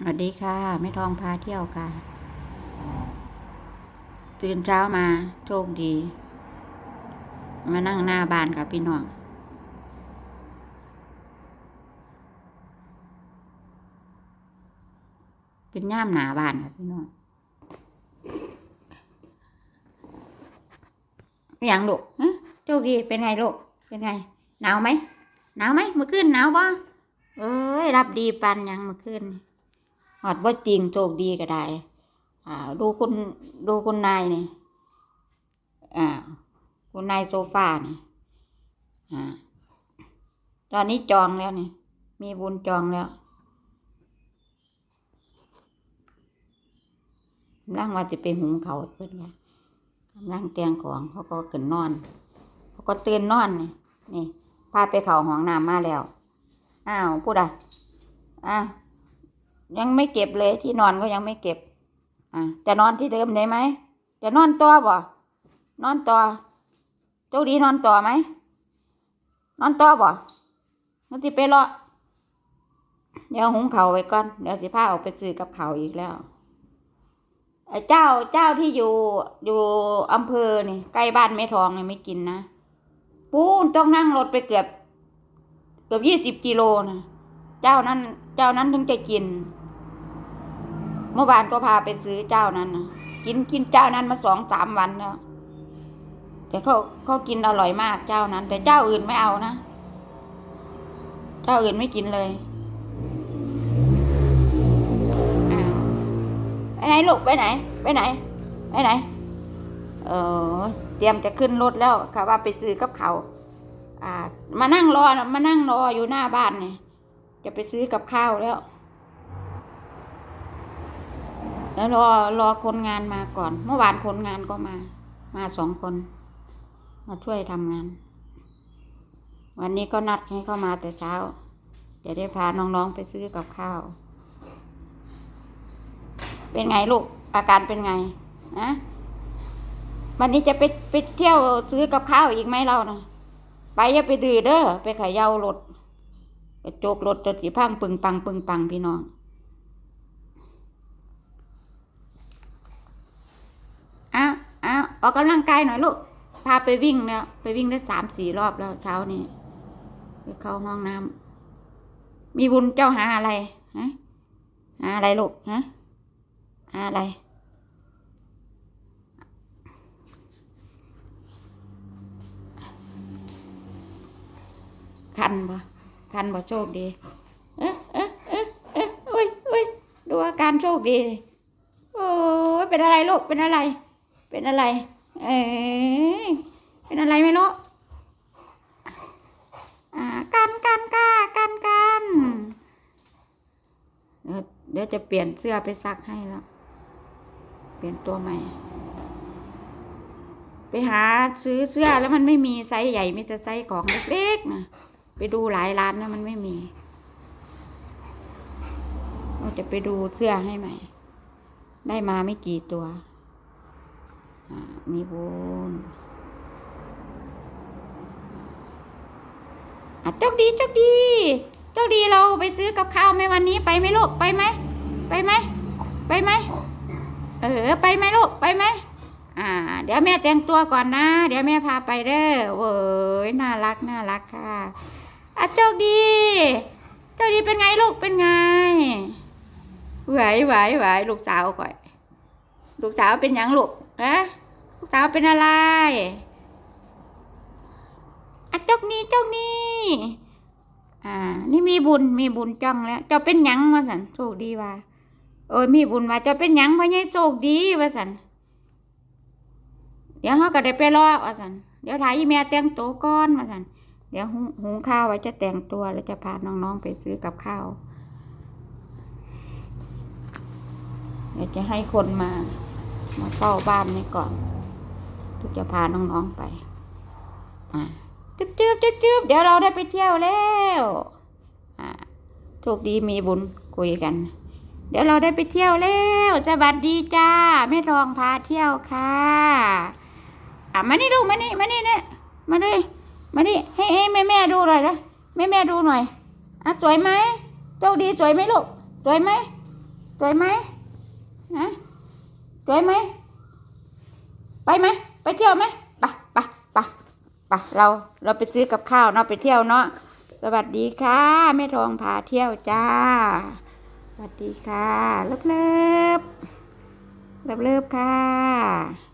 สวัสดีค่ะแม่ทองพาเที่ยวค่ะ ตื่นเช้ามาโชคดี มานั่งหน้าบ้านกับพี่น้องเป็นย่ามหนาบ้านค่ะพี่น้องอย่างลูกฮะโชคดีเป็นไงลูกเป็นไงหนาวไหมหนาวไหมเมื่อคืนหนาวบ่เอ้ยรับดีปันยังเมื่อคืน หอดบ่าจริงโชคดีก็ได้ อ่า ดูคุณดูคุณนายนี่ อ่า คุณนายโซฟานี่ อ่า ตอนนี้จองแล้วนี่ มีบุญจองแล้วกำลังว่าจะไปหุงเขาเพื่อนว่ากำลังเตียงของเขาก็ขึ้นนอน เขาก็ตื่นนอนนี่นี่พาไปเขาห้องน้ำมาแล้ว อ้าวพูดอะอ้าว ยังไม่เก็บเลยที่นอนก็ยังไม่เก็บ อะจะนอนที่เดิมได้ไหมจะนอนต่อบ่นอนต่อโชคดีนอนต่อไหมนอนต่อบ่นั่นสิไปรอเดี๋ยวหุงเขาไว้ก่อนเดี๋ยวสิพาออกไปซื้อกับเขาอีกแล้วไอ้เจ้าเจ้าที่อยู่อยู่อำเภอนี่ใกล้บ้านแม่ทองนี่ไม่กินนะปูนต้องนั่งรถไปเกือบเกือบยี่สิบกิโลนะเจ้านั้น เจ้านั้นถึงจะกิน มื่อวานก็พาไปซื้อเจ้านั้นนะกินกินเจ้านั้นมาสองสามวันแล้วแต่เขาเขากินอร่อยมากเจ้านั้น แต่เจ้าอื่นไม่เอานะ เจ้าอื่นไม่กินเลยอ้ไปไหนลูกไปไหน ไปไหน ไปไหน เออเตรียมจะขึ้นรถแล้วค่ะว่าไปซื้อกับเขาวอ่า มานั่งรอมานั่งรออยู่หน้าบ้านเนี่ยจะไปซื้อกับข้าวแล้ว แล้วรอรอคนงานมาก่อน เมื่อวานคนงานก็มา มาสองคน มาช่วยทำงาน วันนี้ก็นัดให้เข้ามาแต่เช้า จะได้พาน้องๆไปซื้อกับข้าว เป็นไงลูก อาการเป็นไงนะวันนี้จะไปไปเที่ยวซื้อกับข้าวอีกไหมเรานะไปอย่าไปดื้อเด้อไปเขย่ารถกระจกรถจะสีพังปึงปังปึงปังพี่น้อง อ้าว อออกกำลังกายหน่อยลูก พาไปวิ่งแล้วไปวิ่งได้สามสี่รอบแล้วเช้านี้ไปเข้าห้องน้ำมีบุญเจ้าหาอะไรฮะหาอะไรลูกฮะหาอะไรคันบ่คันบ่โชคดี เอ๊ะเอ๊ะเอ๊ะเอ๊ะอุ้ยอุ้ยดูอาการโชคดี โอ้เป็นอะไรลูก เป็นอะไร เป็นอะไร เอ้ยเป็นอะไรไม่รู้อ่ากันกันก้ากันกันเดี๋ยวเดี๋ยวจะเปลี่ยนเสื้อไปซักให้แล้ว เปลี่ยนตัวใหม่ ไปหาซื้อเสื้อแล้วมันไม่มีไซส์ใหญ่มีแต่ไซส์ของเล็กๆนะไปดูหลายร้านนะมันไม่มีเราจะไปดูเสื้อให้ใหม่ ได้มาไม่กี่ตัว มีบุญอะโชคดีโชคดีโชคดีเราไปซื้อกับข้าวไหมวันนี้ไปไหมลูกไปไหมไปไหมไปไหมเออไปไหมลูกไปไหมอ่า เดี๋ยวแม่แต่งตัวก่อนนะ เดี๋ยวแม่พาไปเด้อเว้ยน่ารักน่ารักค่ะอะโชคดีโชคดีเป็นไงลูกเป็นไงไหวไหวไหวลูกสาวก่อย ลูกสาวเป็นยังลูก นะลูกสาวเป็นอะไรอะจกนี้จกนี้อ่า นี่มีบุญมีบุญจ้องแล้ว เจ้าเป็นยังมาสันโชคดีว่าโอ้ยมีบุญว่าเจ้าเป็นยังพ่อใหญ่โชคดีว่าสันเดี๋ยวเขาก็ได้ไปรอว่าสันเดี๋ยวถ่ายอีแม่แต่งตัวก่อนว่าสันเดี๋ยวหุงหุงข้าวไว้จะแต่งตัวแล้วจะพาน้องๆไปซื้อกับข้าวเดี๋ยวจะให้คนมา มาเฝ้าบ้านนี้ก่อน ทุกจะพาน้องๆไป อ่าจุ๊บจุ๊บจุ๊บจุ๊บเดี๋ยวเราได้ไปเที่ยวแล้วอ่าโชคดีมีบุญคุยกัน เดี๋ยวเราได้ไปเที่ยวแล้วสวัสดีจ้าแม่ทองพาเที่ยวค่ะอะมานี่ดูมานี่มานี่เนี่ยมาเลยมานี่ให้ให้แม่แม่ดูหน่อยนะแม่แม่ดูหน่อยอะสวยไหมโชคดีสวยไหมลูกสวยไหมสวยไหมนะ สวยไหม ไปไหม ไปเที่ยวไหมไปไปไปไปเราเราไปซื้อกับข้าวเนาะไปเที่ยวเนาะสวัสดีค่ะแม่ทองพาเที่ยวจ้า สวัสดีค่ะเลิบเลิฟเลิฟเลิฟค่ะ